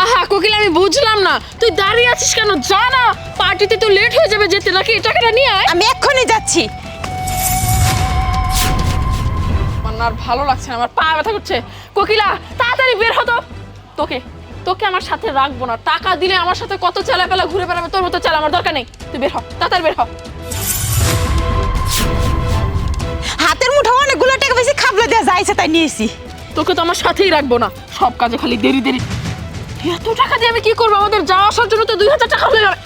আহা কোকিল আমি বুঝলাম না। তুই দাঁড়িয়ে আছিস কেন? যা না পার্টিতে তো লেট হয়ে যাবে যেতে নাকি টাকাটা নিয়ে আয়। আমি এক্ষুনি যাচ্ছি। আমার আর ভালো লাগছে না আমার পা ব্যথা করছে। কোকিলা তাড়াতাড়ি বের হতো। তোকে তোকে আমার সাথে রাখব না। টাকা দিলে আমার সাথে কত চেলাপেলা ঘুরে বেড়াবে তোর মতো চালা আমার দরকার নেই। তুই বের হ তাড়াতাড়ি বের হ। হাতের মুঠো অনেকগুলো টাকা বেশি খাবলে দেওয়া যাইছে তাই নিয়েছি। তোকে তো আমার সাথেই রাখব না। সব কাজে খালি দেরি দেরি। এত টাকা দিয়ে আমি কি করব? আমাদের যাওয়া আসার জন্য তো দুই হাজার টাকা হয়ে যাবে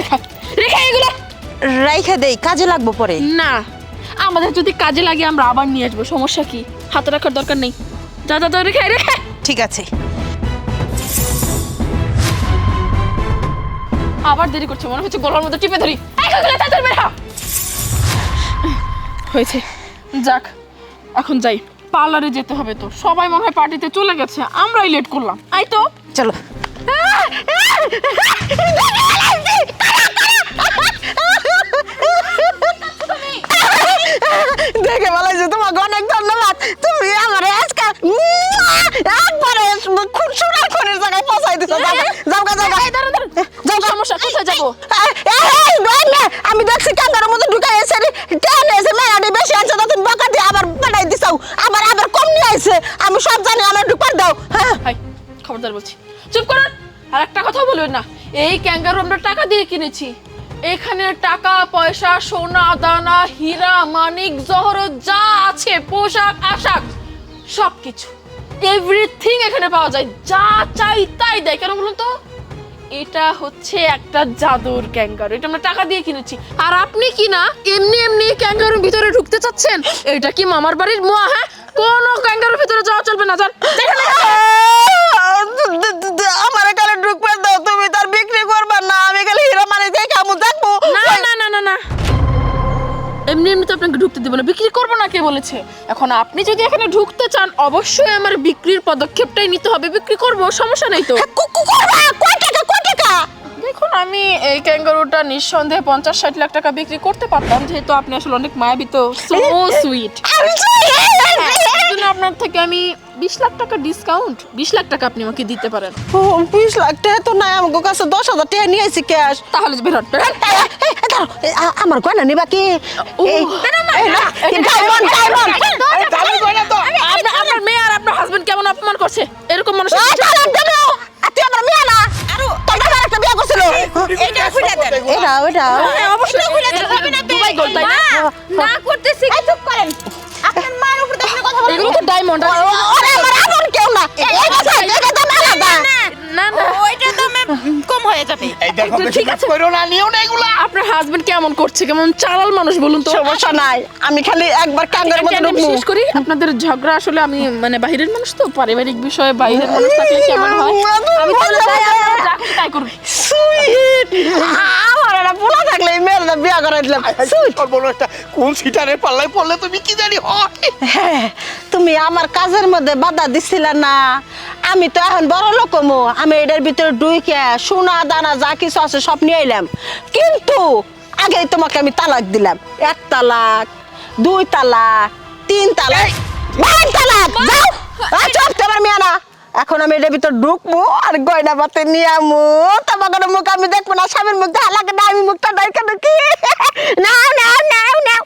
রেখা রেখা এগুলো। রাইখা দেই কাজে লাগবো পরে। না আমাদের যদি কাজে লাগে আমরা আবার নিয়ে আসব। সমস্যা কি? হাতে রাখার দরকার নেই। যা যা যা রেখে রেখে ঠিক আছে। আবার দেরি করছে মনে হচ্ছে গলার মধ্যে টিপে ধরি। কোকিলা, বের হয়েছে। যাক এখন যাই। পার্লারে যেতে হবে তো। সবাই মনে হয় পার্টিতে চলে গেছে। আমরাই লেট করলাম। আই তো। চলো। দেখে বলাইছে তোমাকে অনেক ধন্যবাদ। তুমি আমার আজকাল একবারে খুব সুরার ফোনের জায়গায় পৌঁছাই দিছো। যাও গা, যাও গা, যাও গা। সমস্যা কোথায় যাব? আমি দেখছি ক্যাঙ্গারের মধ্যে ঢুকাই এসে রে, টেনে এসে মেয়াদি বেশি আছে তখন বকা দিয়ে আবার পাঠাই দিছাও আবার আইছে আমি সব জানি, আমার ঢুকার দাও হ্যাঁ? খবরদার বলছি। চুপ করুন আর একটা কথা বলবেন না। এই ক্যাঙ্গারু আমরা টাকা দিয়ে কিনেছি। এখানে টাকা, পয়সা, সোনা, দানা, হীরা, মানিক জহরত যা আছে, পোশাক, আশাক সব কিছু এভরিথিং এখানে পাওয়া যায়, যা চাই তাই দেয়। কেন বলুন তো? এটা হচ্ছে একটা জাদুর ক্যাঙ্গারু। এটা আমরা টাকা দিয়ে কিনেছি। আর আপনি কি না, এমনি এমনি ক্যাঙ্গারুর ভিতরে ঢুকতে চাচ্ছেন? এটা কি মামার বাড়ির মোয়া হ্যাঁ? কোনো ক্যাঙ্গারুর ভিতরে যাওয়া চলবে না যান আমার এখানে ঢুকবে দাও তুমি তার বিক্রি করবে না আমি গেলে হিরো মানে দেখে আমি দেখব না না না না না। এমনি এমনি তো আপনাকে ঢুকতে দেবো না। বিক্রি করব না কে বলেছে? এখন আপনি যদি এখানে ঢুকতে চান অবশ্যই আমার বিক্রির পদক্ষেপটাই নিতে হবে। বিক্রি করব সমস্যা নেই তো। কুকু কয় টাকা কয় টাকা? দেখুন আমি এই ক্যাঙ্গারুটা নিঃসন্দেহে পঞ্চাশ ষাট লাখ টাকা বিক্রি করতে পারতাম যেহেতু আপনি আসলে অনেক মায়াবী তো সো সুইট আপনার থেকে আমি বিশ লাখ টাকা ডিসকাউন্ট বিশ লাখ টাকা আপনি আমাকে দিতে পারেন। ও বিশ লাখ টাকা তো নাই আমার কাছে দশ হাজার টাকা নিয়ে আসি ক্যাশ তাহলে বেরোন আমার গয়না নিবা কি। আপনার মেয়ে আর আপনার হাজবেন্ড কেমন অপমান করছে? এরকম মানুষ হ্যাঁ, তাই না? না করতেছি। চুপ করেন। ডায়মন্ড ওরে আমার এমন কেউ না। এই কথা এই কথা না। না না ওইটা তো কম হয়ে যাবে। এই দেখো ঠিক আছে। করো না নিও না এগুলা। আপনার হাজবেন্ড কেমন করছে? কেমন চালাল মানুষ বলুন তো? সমস্যা নাই। আমি খালি একবার কাঙ্গার মধ্যে আমি শেষ করি। আপনাদের ঝগড়া আসলে আমি মানে বাইরের মানুষ তো পারিবারিক বিষয়ে বাইরের মানুষ থাকলে কেমন হয়? আমি তাহলে যাই আপনারা যা খুশি তাই করুন। সুইট একটা পোলা থাকলে এই মেয়ের বিয়ে করে দিলাম। সর্বনাশটা কোন সিটারের পাল্লায় পড়লে তুমি কি জানি হয়? হ্যাঁ তুমি আমার কাজের মধ্যে বাধা দিছিলে না। আমি তো এখন বড় লোকমো আমি এটার ভিতরে ডুইকে সোনা দানা যা কিছু আছে সব নিয়ে এলাম কিন্তু আগে তোমাকে আমি তালাক দিলাম। এক তালাক দুই তালাক তিন তালাক বারো তালাক যাও আর চুপ তোমার মেয়ে না এখন আমি এটার ভিতর ঢুকবো আর গয়না পাতে নিয়ে আমু। তোমাকে মুখ আমি দেখব না স্বামীর মুখ দেখা লাগে না আমি মুখটা ডাইকা ঢুকি। নাও নাও নাও নাও।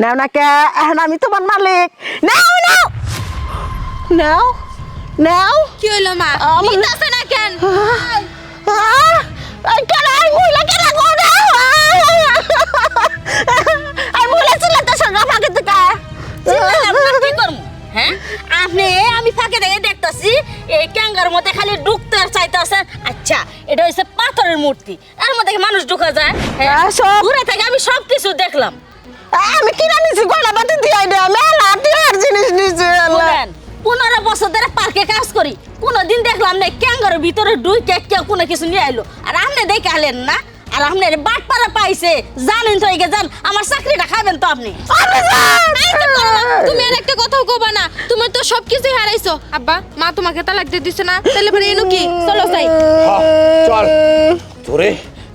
নাও না কে? এখন আমি তোমার মালিক। নাও নাও। নাও নাও। কি হলো মা? নিতাছে না কেন? আপনি আমি ফাঁকে দেখে দেখতাছি এই ক্যাঙ্গার মধ্যে খালি ঢুকতে আর চাইতেছে। আচ্ছা এটা হচ্ছে পাথরের মূর্তি। এর মধ্যে মানুষ ঢুকা যায়? হ্যাঁ হ্যাঁ, থেকে আমি সব কিছু দেখলাম আমি কিনা নিছি গয়না পাতি দিয়ে মেলা টিয়ার জিনিস নিছি পনেরো বছর ধরে পার্কে কাজ করি। কোনোদিন দেখলাম না ক্যাঙ্গারের ভিতরে দুই কেক কেউ কোনো কিছু নিয়ে আইলো। আর আপনি দেখে আলেন না। আর আপনি বাট পাড়া পাইছে। জানেন তো এগে যান আমার চাকরিটা খাবেন তো আপনি আমি যাই। তুমি আর একটা কথাও কবা না তুমি তো সবকিছু হারাইছো আব্বা মা তোমাকে তালাক দিয়ে দিছে না তাহলে পরে এনু কি চলো যাই চল ধরে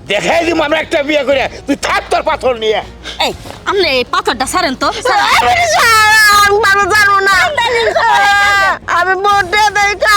দেখাই দিব আমরা একটা বিয়ে করে তুই থাক তোর পাথর নিয়ে এই আপনি এই পাথরটা ছাড়েন তো আমি জানো না আমি বটে দেখা